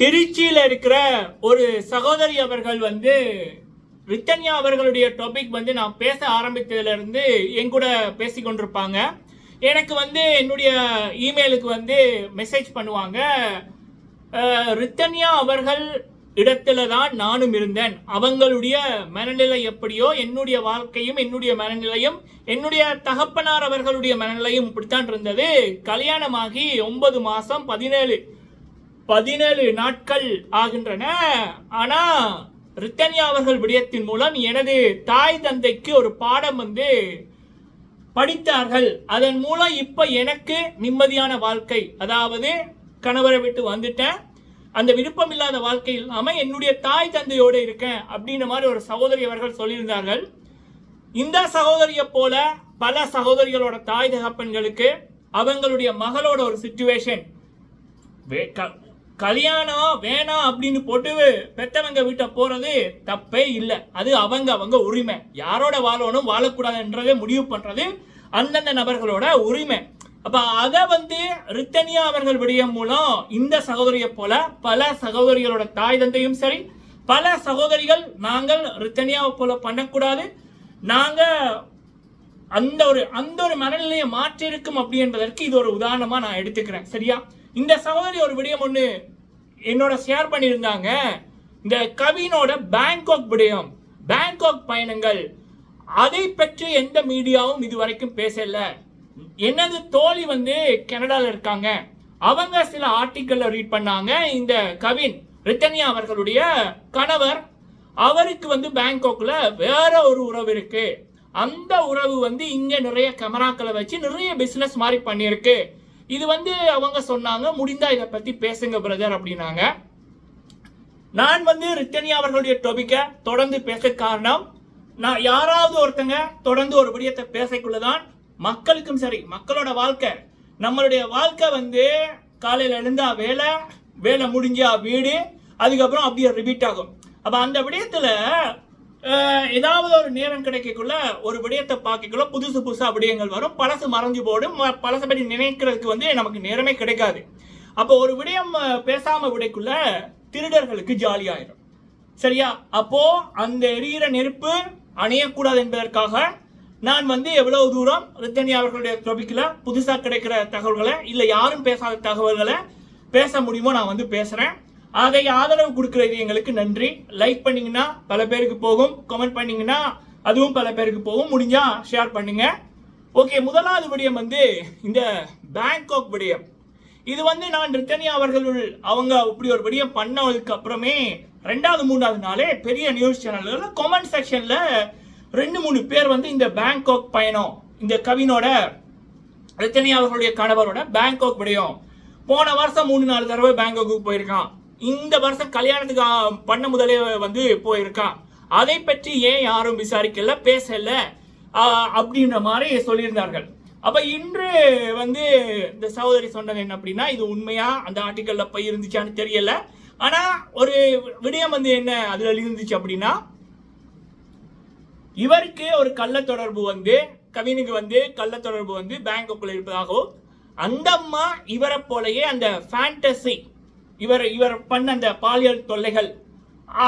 திருச்சியில் இருக்கிற ஒரு சகோதரி அவர்கள் வந்து ரித்தன்யா அவர்களுடைய டாபிக் வந்து நான் பேச ஆரம்பித்ததுலேருந்து என் கூட பேசி கொண்டிருப்பாங்க. எனக்கு வந்து என்னுடைய இமெயிலுக்கு வந்து மெசேஜ் பண்ணுவாங்க ரித்தன்யா அவர்கள் இடத்துல தான் நானும் இருந்தேன். அவங்களுடைய மனநிலை எப்படியோ என்னுடைய வாழ்க்கையும் என்னுடைய மனநிலையும் என்னுடைய தகப்பனார் அவர்களுடைய மனநிலையும் இப்படித்தான் இருந்தது. கல்யாணமாகி ஒன்பது மாதம் பதினேழு பதினேழு நாட்கள் ஆகின்றன. ஆனா ரித்தன்யா அவர்கள் விடயத்தின் மூலம் எனது தாய் தந்தைக்கு ஒரு பாடம் வந்து படித்தார்கள். அதன் மூலம் இப்ப எனக்கு நிம்மதியான வாழ்க்கை அதாவது கணவரை விட்டு வந்துட்டேன். அந்த விருப்பம் இல்லாத வாழ்க்கை இல்லாமல் என்னுடைய தாய் தந்தையோடு இருக்கேன் அப்படின்ற மாதிரி ஒரு சகோதரி அவர்கள் சொல்லியிருந்தார்கள். இந்த சகோதரியை போல பல சகோதரிகளோட தாய் தகப்பன்களுக்கு அவங்களுடைய மகளோட ஒரு சுச்சுவேஷன் கல்யாணம் வேணாம் அப்படின்னு போட்டு பெத்தவங்க வீட்டை போறது தப்பே இல்லை. அது அவங்க அவங்க உரிமை. யாரோட வாழணும் வாழக்கூடாதுன்றதை முடிவு பண்றது அந்தந்த நபர்களோட உரிமை. அப்ப அதை வந்து ரித்தனியா அவர்கள் விடயம் மூலம் இந்த சகோதரியை போல பல சகோதரிகளோட தாய் தந்தையும் சரி பல சகோதரிகள் நாங்கள் ரித்தனியாவை போல பண்ணக்கூடாது. நாங்க அந்த ஒரு அந்த ஒரு மனநிலையை மாற்றிருக்கும் அப்படி என்பதற்கு இது ஒரு உதாரணமா நான் எடுத்துக்கிறேன். சரியா? இந்த சகோதரி ஒரு விடயம் ஒன்று என்னோட ஷேர் பண்ணியிருந்தாங்க. இந்த கவினோட பேங்காக் விடயம். பேங்காக் பயணங்கள். அதை பற்றி எந்த மீடியாவும் இதுவரைக்கும் பேசல. எனது தோழி வந்து கனடாவில் இருக்காங்க. அவங்க சில ஆர்டிக்கல்ல ரீட் பண்ணாங்க. இந்த கவின் ரித்தனியா அவர்களுடைய கணவர் அவருக்கு வந்து பேங்காக்ல வேற ஒரு உறவு இருக்கு. அந்த உறவு வந்து இங்க நிறைய கேமராக்களை வச்சு நிறைய பிசினஸ் மாதிரி பண்ணியிருக்கு. இது வந்து அவங்க சொன்னாங்க முடிந்தா இதை பத்தி பேசுங்க பிரதர் அப்படின்னாங்க. நான் வந்து ரித்தனியா அவர்களுடைய டொபிக்கை தொடர்ந்து பேச காரணம் நான் யாராவது ஒருத்தங்க தொடர்ந்து ஒரு விடயத்தை பேசக்குள்ளதான் மக்களுக்கும் சரி மக்களோட வாழ்க்கை. நம்மளுடைய வாழ்க்கை வந்து காலையில் எழுந்தா வேலை வேலை முடிஞ்சா வீடு அதுக்கப்புறம் அப்படியே ரிபீட் ஆகும். அப்போ அந்த விடயத்தில் ஏதாவது ஒரு நேரம் கிடைக்கக்குள்ள ஒரு விடயத்தை பார்க்கக்குள்ள புதுசு புதுசாக விடயங்கள் வரும். பழசு மறைஞ்சு போடும். ம- பழசை பற்றி நினைக்கிறதுக்கு வந்து நமக்கு நேரமே கிடைக்காது. அப்போ ஒரு விடயம் பேசாமல் பேசாம திருடர்களுக்கு ஜாலியாயிரும். சரியா? அப்போ அந்த எரியிற நெருப்பு அணையக்கூடாது என்பதற்காக நான் வந்து எவ்வளவு தூரம் ரித்தனி அவர்களுடைய டாபிக்ல புதுசாக கிடைக்கிற தகவல்களை இல்லை யாரும் பேசாத தகவல்களை பேச முடியுமோ நான் வந்து பேசுகிறேன் அதை ஆதரவு கொடுக்குறது எங்களுக்கு நன்றி. லைக் பண்ணிங்கன்னா பல பேருக்கு போகும். கமெண்ட் பண்ணிங்கன்னா அதுவும் பல பேருக்கு போகும். முடிஞ்சால் ஷேர் பண்ணுங்கள் ஓகே முதலாவது விடயம் வந்து இந்த பேங்காக் விடயம். இது வந்து நான் ரித்தனியா அவர்கள் அவங்க இப்படி ஒரு விடயம் பண்ணதுக்கு அப்புறமே ரெண்டாவது மூணாவது நாளே பெரிய நியூஸ் சேனல்கள் கமெண்ட் செக்ஷனில் ரெண்டு மூணு பேர் வந்து இந்த பேங்காக் பயணம் இந்த கவினோட ரித்தனியா அவர்களுடைய கணவரோட பேங்காக் விடயம். போன வருஷம் மூணு நாலு தடவை பேங்காக்கு போயிருக்கான். இந்த வருஷம் கல்யாணத்துக்கு பண்ண முதலே வந்து போயிருக்கான் அதை பற்றி ஏன் யாரும் விசாரிக்கல பேசல அப்படின்ற மாதிரி சொல்லியிருந்தார்கள். அப்ப இன்று வந்து இந்த சகோதரி சொன்னது என்ன அப்படின்னா இது உண்மையா? அந்த ஆர்டிக்கல்ல போய் இருந்துச்சான்னு தெரியல. ஆனா ஒரு விடயம் வந்து என்ன அதுல இருந்துச்சு அப்படின்னா இவருக்கு ஒரு கள்ள தொடர்பு வந்து கவினுக்கு வந்து கள்ள தொடர்பு வந்து பேங்க்குள்ள இருப்பதாகவும் அந்த அம்மா இவரை போலயே அந்த ஃபேண்டசி இவர் இவர் பண்ண அந்த பாலியல் தொல்லைகள்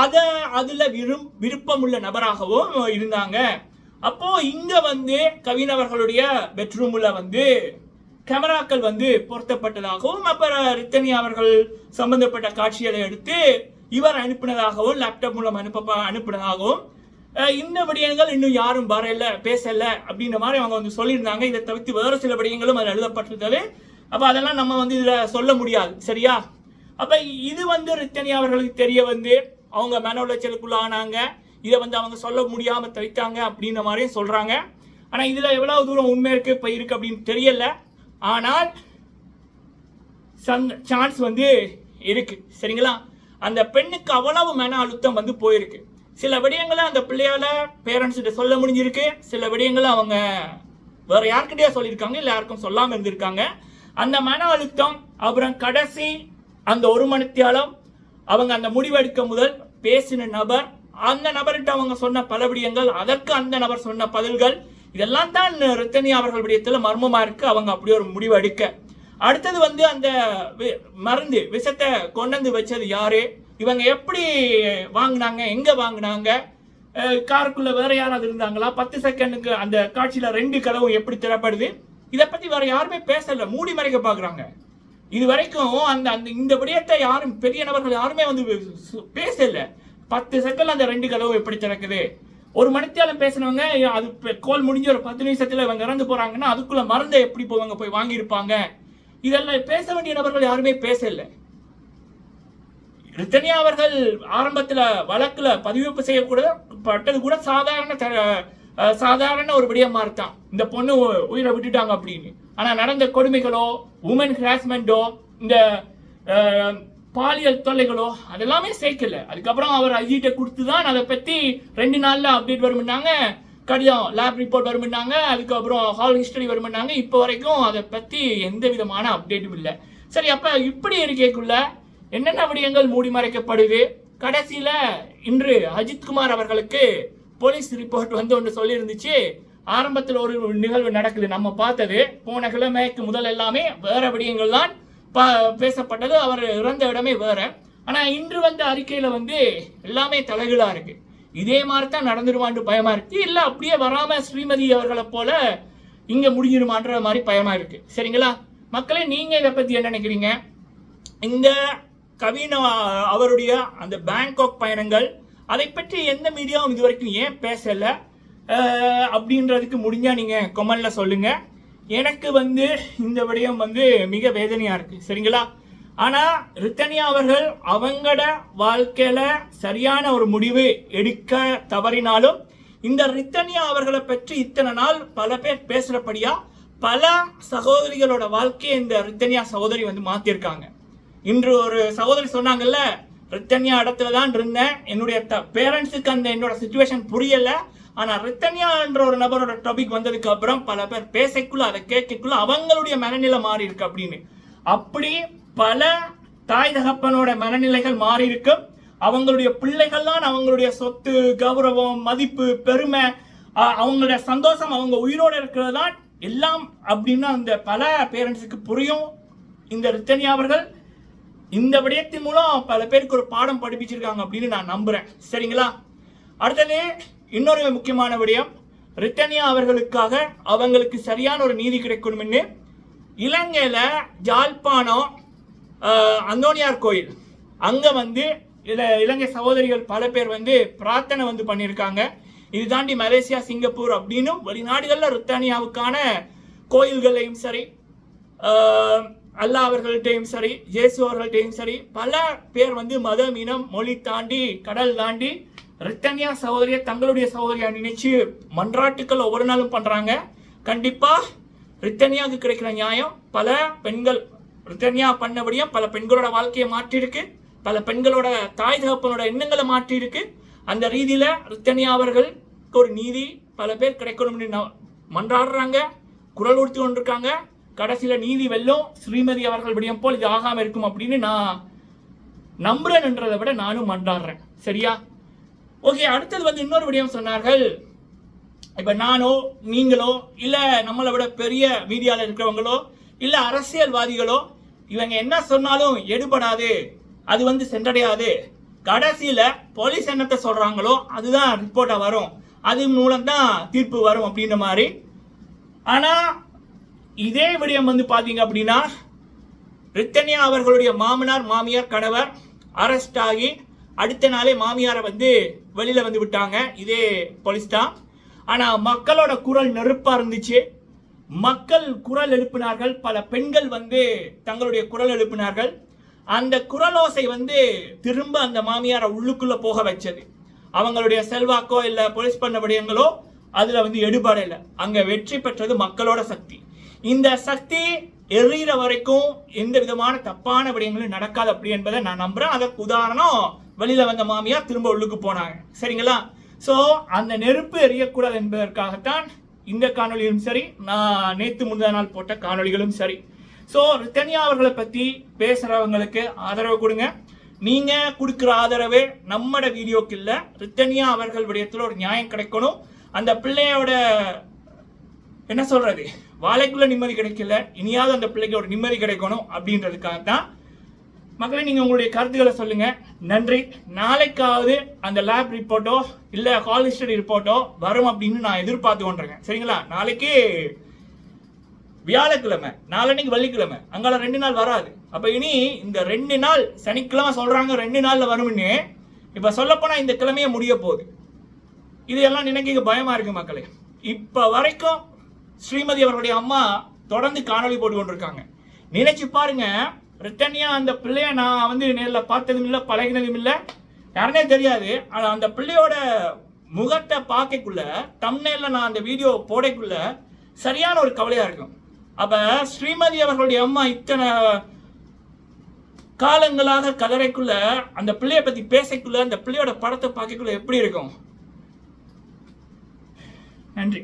அதை அதில் விரும் விருப்பமுள்ள நபராகவும் இருந்தாங்க. அப்போ இங்க வந்து கவினவர்களுடைய பெட்ரூமில் பெட்ரூம்ல வந்து கேமராக்கள் வந்து பொருத்தப்பட்டதாகவும் அப்புறம் ரித்தனி அவர்கள் சம்பந்தப்பட்ட காட்சிகளை எடுத்து இவர் அனுப்பினதாகவும் லேப்டாப் மூலம் அனுப்ப அனுப்பினதாகவும் இந்த விடயங்கள் இன்னும் யாரும் வரல பேசல அப்படின்ற மாதிரி அவங்க வந்து சொல்லியிருந்தாங்க. இதை தவிர்த்து வேறு சில விடயங்களும் அதில் எழுதப்பட்டிருந்தது. அப்போ அதெல்லாம் நம்ம வந்து இதில் சொல்ல முடியாது சரியா? அப்ப இது வந்து ரித்தனி அவர்களுக்கு தெரிய வந்து அவங்க மன உளைச்சலுக்குள்ள ஆனாங்க இதை வந்து அவங்க சொல்ல முடியாம தவித்தாங்க அப்படின்ற மாதிரியும் சொல்றாங்க. ஆனா இதுல எவ்வளவு தூரம் உண்மை இருக்கு இப்ப இருக்கு அப்படின்னு தெரியல. ஆனால் சான்ஸ் வந்து இருக்கு. சரிங்களா? அந்த பெண்ணுக்கு அவ்வளவு மன அழுத்தம் வந்து போயிருக்கு. சில விடயங்களை அந்த பிள்ளையால பேரண்ட்ஸ்கிட்ட சொல்ல முடிஞ்சிருக்கு. சில விடயங்களை அவங்க வேற யார்கிட்டயோ சொல்லியிருக்காங்க இல்லை யாருக்கும் சொல்லாமல் இருந்திருக்காங்க. அந்த மன அழுத்தம் அப்புறம் கடைசி அந்த ஒரு மணித்தியாலம் அவங்க அந்த முடிவெடுக்க முதல் பேசின நபர் அந்த நபர்கிட்ட அவங்க சொன்ன பல விடயங்கள் அதற்கு அந்த நபர் சொன்ன பதில்கள் இதெல்லாம் தான் ரித்தனி அவர்கள் விடயத்தில் மர்மமாக இருக்கு. அவங்க அப்படி ஒரு முடிவு எடுக்க. அடுத்தது வந்து அந்த வி- மருந்து விஷத்தை கொண்டாந்து வச்சது யாரு? இவங்க எப்படி வாங்கினாங்க? எங்க வாங்கினாங்க? காருக்குள்ள வேற யாராவது இருந்தாங்களா? பத்து செகண்டுக்கு அந்த காட்சியில ரெண்டு கதவும் எப்படி திறப்படுது? இதை பத்தி வேற யாருமே பேசல. மூடி மறைக்க பாக்குறாங்க. இது வரைக்கும் அந்த அந்த இந்த விடயத்தை யாரும் பெரிய நபர்கள் யாருமே வந்து பேசல. பத்து செகண்ட் அந்த ரெண்டு கதவு எப்படி திறக்குது? ஒரு மணித்தியாலம் பேசினவங்க அது கோல் முடிஞ்ச ஒரு பத்து நிமிஷத்துல இவங்க இறந்து போறாங்கன்னா அதுக்குள்ள மருந்தை எப்படி போவாங்க போய் வாங்கியிருப்பாங்க? இதெல்லாம் பேச வேண்டிய நபர்கள் யாருமே பேசல. ரித்தனியா அவர்கள் ஆரம்பத்தில் வழக்கில் பதிவு செய்யக்கூட பட்டது கூட சாதாரண சாதாரண ஒரு விடயமா இருக்கான். இந்த பொண்ணு உ- உயிரை விட்டுட்டாங்க அப்படின்னு. ஆனால் நடந்த கொடுமைகளோ உமன் ஹராஸ்மெண்ட்டோ இந்த பாலியல் தொல்லைகளோ அதெல்லாமே சேர்க்கல. அதுக்கப்புறம் அவர் ஐஜிட்ட கொடுத்து தான் அதை பற்றி ரெண்டு நாளில் அப்டேட் வரும்னாங்க கடிதம் லேப் ரிப்போர்ட் வரும்னாங்க அதுக்கப்புறம் ஹால் ஹிஸ்டரி வரும்னாங்க. இப்போ வரைக்கும் அதை பற்றி எந்த விதமான அப்டேட்டும் இல்லை. சரி அப்போ இப்படி இருக்கக்குள்ள என்னென்ன விடயங்கள் மூடி மறைக்கப்படுது? கடைசியில் இன்று அஜித்குமார் அவர்களுக்கு போலீஸ் ரிப்போர்ட் வந்து ஒன்று சொல்லியிருந்துச்சு. ஆரம்பத்தில் ஒரு நிகழ்வு நடக்குது. நம்ம பார்த்தது போன கிழமைக்கு முதல் எல்லாமே வேற விடயங்கள் தான் ப- பேசப்பட்டது. அவர் இறந்த இடமே வேற. ஆனா இன்று வந்த அறிக்கையில வந்து எல்லாமே தலைகீழா இருக்கு. இதே மாதிரி தான் நடந்துருவான்னு பயமா இருக்கு. இல்ல அப்படியே வராம ஸ்ரீமதி அவர்களை போல இங்க முடிஞ்சிருமான்ற மாதிரி பயமா இருக்கு. சரிங்களா? மக்களே நீங்க இதை பத்தி என்ன நினைக்கிறீங்க? இந்த கவின அவருடைய அந்த பேங்காக் பயணங்கள் அதை பற்றி எந்த மீடியாவும் இது வரைக்கும் ஏன் பேசலை? அப்படின்றதுக்கு முடிஞ்சால் நீங்கள் கொமெண்ட்ல சொல்லுங்கள் எனக்கு வந்து இந்த விடயம் வந்து மிக வேதனையாக இருக்குது சரிங்களா? ஆனால் ரித்தனியா அவர்கள் அவங்களோட வாழ்க்கையில் சரியான ஒரு முடிவு எடுக்க தவறினாலும் இந்த ரித்தனியா அவர்களை பற்றி இத்தனை நாள் பல பேர் பேசுகிறபடியா பல சகோதரிகளோட வாழ்க்கையை இந்த ரித்தனியா சகோதரி வந்து மாற்றியிருக்காங்க இன்று ஒரு சகோதரி சொன்னாங்கல்ல ரித்தன்யா இடத்துல தான் இருந்தேன். என்னுடைய பேரண்ட்ஸுக்கு அந்த என்னோட சுச்சுவேஷன் புரியலை. ஆனால் ரித்தன்யா என்ற ஒரு நபரோட டாபிக் வந்ததுக்கு அப்புறம் பல பேர் பேசக்குள்ள அதை கேட்கக்குள்ள அவங்களுடைய மனநிலை மாறி இருக்கு அப்படின்னு. அப்படி பல தாய் தகப்பனோட மனநிலைகள் மாறி இருக்கு. அவங்களுடைய பிள்ளைகள்லாம் அவங்களுடைய சொத்து கௌரவம் மதிப்பு பெருமை அவங்களுடைய சந்தோஷம் அவங்க உயிரோடு இருக்கிறது தான் எல்லாம் அப்படின்னு அந்த பல பேரண்ட்ஸுக்கு புரியும். இந்த ரித்தன்யா அவர்கள் இந்த விடயத்தின் மூலம் பல பேருக்கு ஒரு பாடம் படிப்பிச்சிருக்காங்க அப்படின்னு நான் நம்புறேன். சரிங்களா? அடுத்தது இன்னொரு முக்கியமான விடயம் ரிட்டனியா அவர்களுக்காக அவங்களுக்கு சரியான ஒரு நீதி கிடைக்கணும்னு இலங்கையில் ஜாழ்ப்பாணம் அந்தோனியார் கோயில். அங்கே வந்து இதில் இலங்கை சகோதரிகள் பல பேர் வந்து பிரார்த்தனை வந்து பண்ணியிருக்காங்க. இது தாண்டி மலேசியா சிங்கப்பூர் அப்படின்னும் வெளிநாடுகளில் ரித்தானியாவுக்கான கோயில்களையும் சரி அல்லா அவர்கள்ட்டையும் சரி ஜேசு அவர்கள்ட்டையும் சரி பல பேர் வந்து மதம் இனம் மொழி தாண்டி கடல் தாண்டி ரித்தன்யா சகோதரியை தங்களுடைய சகோதரியா நினைச்சு மன்றாட்டுக்கள் ஒவ்வொரு நாளும் பண்றாங்க. கண்டிப்பா ரித்தன்யாவுக்கு கிடைக்கிற நியாயம் பல பெண்கள் ரித்தன்யா பண்ணபடியும் பல பெண்களோட வாழ்க்கையை மாற்றிருக்கு பல பெண்களோட தாய் தகப்பனோட எண்ணங்களை மாற்றிருக்கு அந்த ரீதியில ரித்தன்யா அவர்களுக்கு ஒரு நீதி பல பேர் கிடைக்கணும்னு மன்றாடுறாங்க. குரல் கொடுத்து கொண்டிருக்காங்க. கடைசியில் நீதி வெல்லும் ஸ்ரீமதி அவர்கள் விடியம் போல் இது ஆகாமல் இருக்கும் அப்படின்னு நான் நம்புறேன்ன்றதை விட நானும் மன்றாடுறேன். சரியா? ஓகே அடுத்தது வந்து இன்னொரு விடயம் சொன்னார்கள். இப்போ நானோ நீங்களோ இல்லை நம்மளை விட பெரிய மீடியாவில் இருக்கிறவங்களோ இல்லை அரசியல்வாதிகளோ இவங்க என்ன சொன்னாலும் எடுபடாது. அது வந்து சென்றடையாது. கடைசியில் போலீஸ் என்னத்தை சொல்கிறாங்களோ அதுதான் ரிப்போர்ட்டாக வரும். அது மூலம் தான் தீர்ப்பு வரும் அப்படின்ற மாதிரி. ஆனால் இதே விடயம் வந்து பார்த்தீங்க அப்படின்னா ரித்தன்யா அவர்களுடைய மாமனார் மாமியார் கணவர் அரெஸ்ட் ஆகி அடுத்த நாளே மாமியாரை வந்து வெளியில வந்து விட்டாங்க. இதே போலீஸ் தான். ஆனா மக்களோட குரல் நெருப்பா இருந்துச்சு. மக்கள் குரல் எழுப்பினார்கள். பல பெண்கள் வந்து தங்களுடைய குரல் எழுப்பினார்கள். அந்த குரலோசை வந்து திரும்ப அந்த மாமியாரை உள்ளுக்குள்ள போக வச்சது. அவங்களுடைய செல்வாக்கோ இல்ல போலீஸ் பண்ண விடயங்களோ அதுல வந்து எடுபடல அங்க வெற்றி பெற்றது மக்களோட சக்தி. இந்த சக்தி எறிகிற வரைக்கும் எந்த விதமான தப்பான விடயங்களும் நடக்காது அப்படி என்பதை நான் நம்புறேன். அதற்கு உதாரணம் வெளியில வந்த மாமியார் திரும்ப உள்ளுக்கு போனாங்க. சரிங்களா? ஸோ அந்த நெருப்பு எரியக்கூடாது என்பதற்காகத்தான் இந்த காணொலியும் சரி நான் நேத்து முந்தா நாள் போட்ட காணொளிகளும் சரி. ஸோ ரித்தனியா அவர்களை பத்தி பேசுறவங்களுக்கு ஆதரவு கொடுங்க. நீங்க கொடுக்குற ஆதரவே நம்மட வீடியோக்கு இல்லை ரித்தனியா அவர்கள் விடயத்தில் ஒரு நியாயம் கிடைக்கணும். அந்த பிள்ளையோட என்ன சொல்றது? வாழைக்குள்ள நிம்மதி கிடைக்கல இனியாவது அந்த பிள்ளைக்கு ஒரு நிம்மதி கிடைக்கணும் அப்படின்றதுக்காக தான் மக்களை நீங்கள் உங்களுடைய கருத்துக்களை சொல்லுங்கள் நன்றி. நாளைக்காவது அந்த லேப் ரிப்போர்ட்டோ இல்லை கால் ஸ்டடி ரிப்போர்ட்டோ வரும் அப்படின்னு நான் எதிர்பார்த்து கொண்டிருக்கேன். சரிங்களா? நாளைக்கு வியாழக்கிழமை நாளன்னைக்கு வெள்ளிக்கிழமை. அங்கால ரெண்டு நாள் வராது. அப்போ இனி இந்த ரெண்டு நாள் சனிக்கிழமை சொல்கிறாங்க ரெண்டு நாளில் வரும்னு. இப்போ சொல்லப்போனால் இந்த கிழமையே முடிய போகுது. இது எல்லாம் நினைக்க பயமாக இருக்கு மக்களே. இப்போ வரைக்கும் ஸ்ரீமதி அவர்களுடைய அம்மா தொடர்ந்து காணொளி போட்டு கொண்டிருக்காங்க. நினைச்சு பாருங்கள் ரிட்டனியா அந்த பிள்ளைய நான் வந்து நேரில் பார்த்ததும் இல்லை பழகினதும் இல்லை. யாருனே தெரியாது. ஆனால் அந்த பிள்ளையோட முகத்தை பார்க்கக்குள்ள தம்னேல நான் அந்த வீடியோ போடக்குள்ள சரியான ஒரு கவலையாக இருக்கும். அப்போ ஸ்ரீமதி அவர்களுடைய அம்மா இத்தனை காலங்களாக கதறைக்குள்ள அந்த பிள்ளைய பற்றி பேசக்குள்ள அந்த பிள்ளையோட படத்தை பார்க்கக்குள்ள எப்படி இருக்கும்? நன்றி.